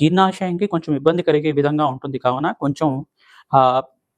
జీర్ణాశయంకి కొంచెం ఇబ్బంది కలిగే విధంగా ఉంటుంది. కావున కొంచెం ఆ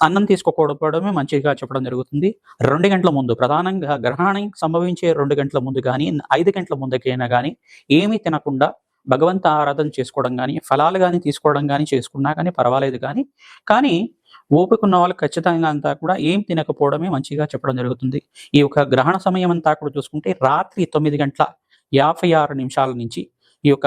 అన్నం తీసుకోకపోవడమే మంచిగా చెప్పడం జరుగుతుంది. రెండు గంటల ముందు ప్రధానంగా గ్రహణం సంభవించే రెండు గంటల ముందు కానీ ఐదు గంటల ముందుకైనా కానీ ఏమీ తినకుండా భగవంత ఆరాధన చేసుకోవడం కానీ ఫలాలు కానీ తీసుకోవడం కానీ చేసుకున్నా కానీ పర్వాలేదు కానీ కానీ ఓపిక ఉన్న వాళ్ళు ఖచ్చితంగా అంతా కూడా ఏం తినకపోవడమే మంచిగా చెప్పడం జరుగుతుంది. ఈ యొక్క గ్రహణ సమయం అంతా కూడా చూసుకుంటే రాత్రి తొమ్మిది గంటల యాభై ఆరు నిమిషాల నుంచి ఈ యొక్క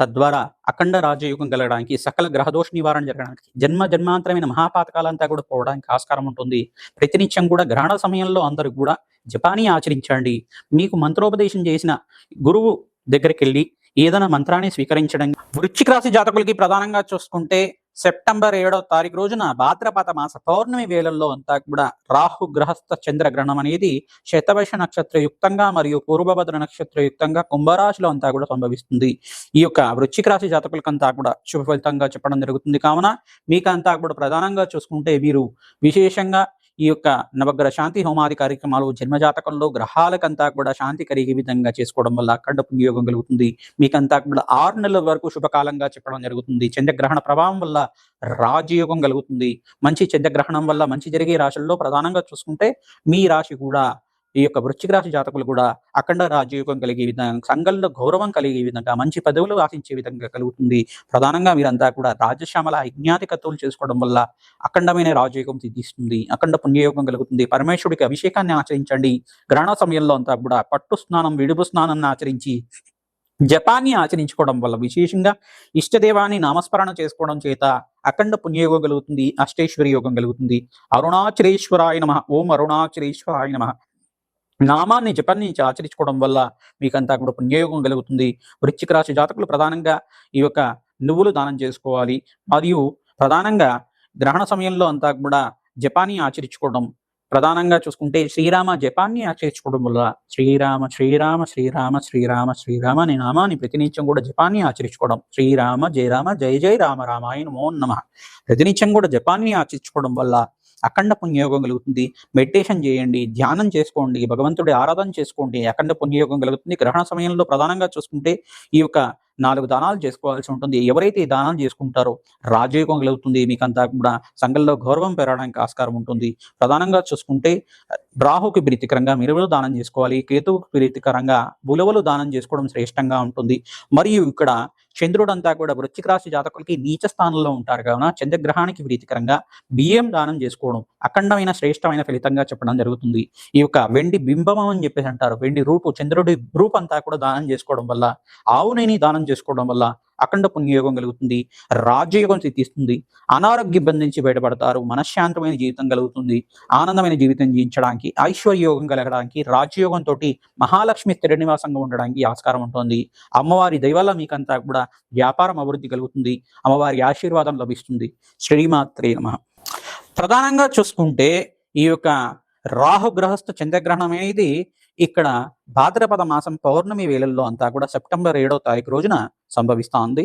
తద్వారా అఖండ రాజయోగం కలగడానికి సకల గ్రహదోష నివారణ జరగడానికి జన్మ జన్మాంతరమైన మహాపాతకాలంతా కూడా పోవడానికి ఆస్కారం ఉంటుంది. ప్రతినిత్యం కూడా గ్రహణ సమయంలో అందరూ కూడా జపాని ఆచరించండి. మీకు మంత్రోపదేశం చేసిన గురువు దగ్గరికి వెళ్ళి ఏదైనా మంత్రాన్ని స్వీకరించడం. వృచ్చిక రాశి జాతకులకి ప్రధానంగా చూసుకుంటే సెప్టెంబర్ ఏడో తారీఖు రోజున భాద్రపద మాస పౌర్ణమి వేళల్లో అంతా కూడా రాహు గ్రహస్థ చంద్రగ్రహణం అనేది శతవైశ నక్షత్ర యుక్తంగా మరియు పూర్వభద్ర నక్షత్ర యుక్తంగా కుంభరాశిలో అంతా కూడా సంభవిస్తుంది. ఈ యొక్క వృశ్చిక రాశి జాతకులకంతా కూడా శుభ ఫలితంగా చెప్పడం జరుగుతుంది. కావున మీకంతా కూడా ప్రధానంగా చూసుకుంటే మీరు విశేషంగా ఈ యొక్క నవగ్రహ శాంతి హోమాది కార్యక్రమాలు జన్మజాతకంలో గ్రహాలకంతా కూడా శాంతి కలిగే విధంగా చేసుకోవడం వల్ల అఖండ పుణ్యయోగం కలుగుతుంది. మీకంతా కూడా ఆరు నెలల వరకు శుభకాలంగా చెప్పడం జరుగుతుంది. చంద్రగ్రహణ ప్రభావం వల్ల రాజయోగం కలుగుతుంది. మంచి చంద్రగ్రహణం వల్ల మంచి జరిగే రాశుల్లో ప్రధానంగా చూసుకుంటే మీ రాశి కూడా ఈ యొక్క వృశ్చిక రాశి జాతకులు కూడా అఖండ రాజయోగం కలిగే విధంగా సంఘంలో గౌరవం కలిగే విధంగా మంచి పదవులు ఆశించే విధంగా కలుగుతుంది. ప్రధానంగా మీరంతా కూడా రాజశ్యామల యజ్ఞాధికత్తులు చేసుకోవడం వల్ల అఖండమైన రాజయోగం సిద్ధిస్తుంది. అఖండ పుణ్యయోగం కలుగుతుంది. పరమేశ్వరుడికి అభిషేకాన్ని ఆచరించండి. గ్రహణ సమయంలో అంతా కూడా పట్టు స్నానం విడుపు స్నానాన్ని ఆచరించి జపాన్ని ఆచరించుకోవడం వల్ల విశేషంగా ఇష్టదేవాన్ని నామస్మరణ చేసుకోవడం చేత అఖండ పుణ్యయోగం కలుగుతుంది. అష్టేశ్వరి యోగం కలుగుతుంది. అరుణాచలేశ్వరాయ నమ. ఓం అరుణాచలేశ్వరాయ నమ. నామాన్ని జపాన్ని ఆచరించుకోవడం వల్ల మీకంతా కూడా పుణ్యయోగం కలుగుతుంది. వృశ్చిక రాశి జాతకులు ప్రధానంగా ఈ యొక్క నువ్వులు దానం చేసుకోవాలి. మరియు ప్రధానంగా గ్రహణ సమయంలో అంతా కూడా జపాన్ని ఆచరించుకోవడం. ప్రధానంగా చూసుకుంటే శ్రీరామ జపాన్ని ఆచరించుకోవడం వల్ల శ్రీరామ శ్రీరామ శ్రీరామ శ్రీరామ శ్రీరామ అనే నామాన్ని ప్రతినిత్యం కూడా జపాన్ని ఆచరించుకోవడం. శ్రీరామ జయరామ జయ జయ రామ రామాయణ మోన్ నమ. ప్రతినిత్యం కూడా జపాన్ని ఆచరించుకోవడం వల్ల అఖండ పుణ్యయోగం కలుగుతుంది. మెడిటేషన్ చేయండి ధ్యానం చేసుకోండి భగవంతుడి ఆరాధన చేసుకోండి. అఖండ పుణ్యయోగం కలుగుతుంది. గ్రహణ సమయంలో ప్రధానంగా చూసుకుంటే ఈ యొక్క నాలుగు దానాలు చేసుకోవాల్సి ఉంటుంది. ఎవరైతే ఈ దానాలు చేసుకుంటారో రాజయోగం కలుగుతుంది. మీకంతా కూడా సంఘంలో గౌరవం పెరగడానికి ఆస్కారం ఉంటుంది. ప్రధానంగా చూసుకుంటే రాహుకి ప్రీతికరంగా మిరువులు దానం చేసుకోవాలి. కేతువుకి ప్రీతికరంగా బులవలు దానం చేసుకోవడం శ్రేష్టంగా ఉంటుంది. మరియు ఇక్కడ చంద్రుడు అంతా కూడా వృశ్చిక రాశి జాతకులకి నీచ స్థానంలో ఉంటారు. కావున చంద్రగ్రహానికి ప్రీతికరంగా బియ్యం దానం చేసుకోవడం అఖండమైన శ్రేష్టమైన ఫలితంగా చెప్పడం జరుగుతుంది. ఈ యొక్క వెండి బింబం అని చెప్పేసి అంటారు. వెండి రూపు చంద్రుడి రూపు అంతా కూడా దానం చేసుకోవడం వల్ల ఆవునేని దానం చేసుకోవడం వల్ల అఖండ పుణ్యయోగం కలుగుతుంది రాజ్యయోగం సిద్ధిస్తుంది అనారోగ్య ఇబ్బంది నుంచి బయటపడతారు మనశ్శాంతమైన జీవితం కలుగుతుంది ఆనందమైన జీవితం జీవించడానికి ఐశ్వర్యోగం కలగడానికి రాజయోగంతో మహాలక్ష్మి స్థిర నివాసంగా ఉండడానికి ఆస్కారం ఉంటుంది. అమ్మవారి దైవాల మీకంతా కూడా వ్యాపారం అభివృద్ధి కలుగుతుంది అమ్మవారి ఆశీర్వాదం లభిస్తుంది. శ్రీమాత్రే నమ. ప్రధానంగా చూసుకుంటే ఈ యొక్క రాహు గ్రహస్థ చంద్రగ్రహణం అనేది ఇక్కడ భాద్రపద మాసం పౌర్ణమి వేళల్లో అంతా కూడా సెప్టెంబర్ ఏడో తారీఖు రోజున సంభవిస్తోంది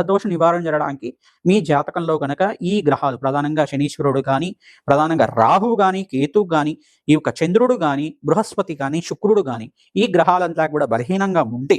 గ్రహదోష నివారణ జరగడానికి మీ జాతకంలో కనుక ఈ గ్రహాలు ప్రధానంగా శనీశ్వరుడు కానీ ప్రధానంగా రాహువు కానీ కేతు కానీ ఈ యొక్క చంద్రుడు కానీ బృహస్పతి కానీ శుక్రుడు కానీ ఈ గ్రహాలంతా కూడా బలహీనంగా ఉంటే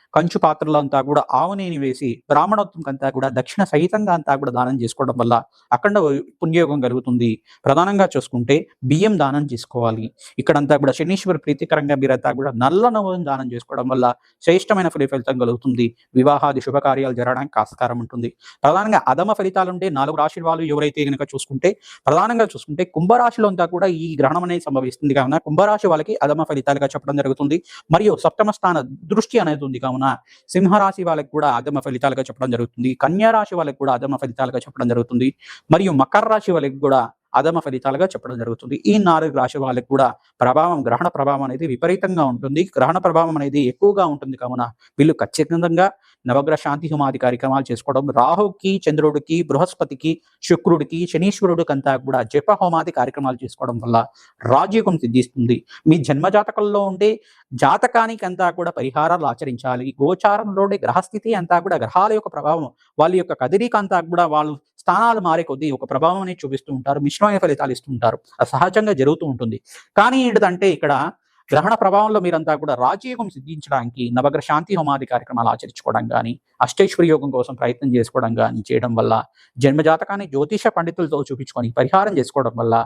కంచు పాత్రలో అంతా కూడా ఆవునేని వేసి బ్రాహ్మణోత్వం అంతా కూడా దక్షిణ సహితంగా అంతా కూడా దానం చేసుకోవడం వల్ల అఖండ పుణ్యయోగం కలుగుతుంది. ప్రధానంగా చూసుకుంటే బియ్యం దానం చేసుకోవాలి. ఇక్కడంతా కూడా శనీశ్వర ప్రీతికరంగా మీరంతా కూడా నల్ల నవం దానం చేసుకోవడం వల్ల శ్రేష్టమైన ఫలి ఫలితం కలుగుతుంది. వివాహాది శుభకార్యాలు జరగడానికి ఆస్కారం ఉంటుంది. ప్రధానంగా అధమ ఫలితాలు ఉంటే నాలుగు రాశి వాళ్ళు ఎవరైతే కనుక చూసుకుంటే ప్రధానంగా చూసుకుంటే కుంభరాశిలో అంతా కూడా ఈ గ్రహణం అనేది సంభవిస్తుంది. కావున కుంభరాశి వాళ్ళకి అధమ ఫలితాలుగా చెప్పడం జరుగుతుంది. మరియు సప్తమ స్థాన దృష్టి అనేది ఉంది. కావున సింహరాశి వాళ్ళకి కూడా అధమ ఫలితాలుగా చెప్పడం జరుగుతుంది. కన్యా రాశి వాళ్ళకి కూడా అధమ ఫలితాలుగా చెప్పడం జరుగుతుంది. మరియు మకర రాశి వాళ్ళకి కూడా అధమ ఫలితాలుగా చెప్పడం జరుగుతుంది. ఈ నాలుగు రాశి వాళ్ళకి కూడా ప్రభావం గ్రహణ ప్రభావం అనేది విపరీతంగా ఉంటుంది. గ్రహణ ప్రభావం అనేది ఎక్కువగా ఉంటుంది కావున వీళ్ళు ఖచ్చితంగా నవగ్రహ శాంతి హోమాది కార్యక్రమాలు చేసుకోవడం రాహుకి చంద్రుడికి బృహస్పతికి శుక్రుడికి శనీశ్వరుడికి అంతా కూడా జప హోమాది కార్యక్రమాలు చేసుకోవడం వల్ల రాజ్యోగం సిద్ధిస్తుంది. మీ జన్మజాతకంలో ఉండే జాతకానికి అంతా కూడా పరిహారాలు ఆచరించాలి. గోచారంలోనే గ్రహస్థితి అంతా కూడా గ్రహాల యొక్క ప్రభావం వాళ్ళ యొక్క కదిరిక అంతా కూడా వాళ్ళు స్థానాలు మారే కొద్దీ ఒక ప్రభావం అనేది చూపిస్తూ ఉంటారు మిశ్రమైన ఫలితాలు ఇస్తూ ఉంటారు. అది సహజంగా జరుగుతూ ఉంటుంది. కానీ ఏంటంటే ఇక్కడ గ్రహణ ప్రభావంలో మీరంతా కూడా రాజయోగం సిద్ధించడానికి నవగ్రహ శాంతి హోమాది కార్యక్రమాలు ఆచరించుకోవడం కానీ అష్టేశ్వరి యోగం కోసం ప్రయత్నం చేసుకోవడం కానీ చేయడం వల్ల జన్మజాతకాన్ని జ్యోతిష పండితులతో చూపించుకొని పరిహారం చేసుకోవడం వల్ల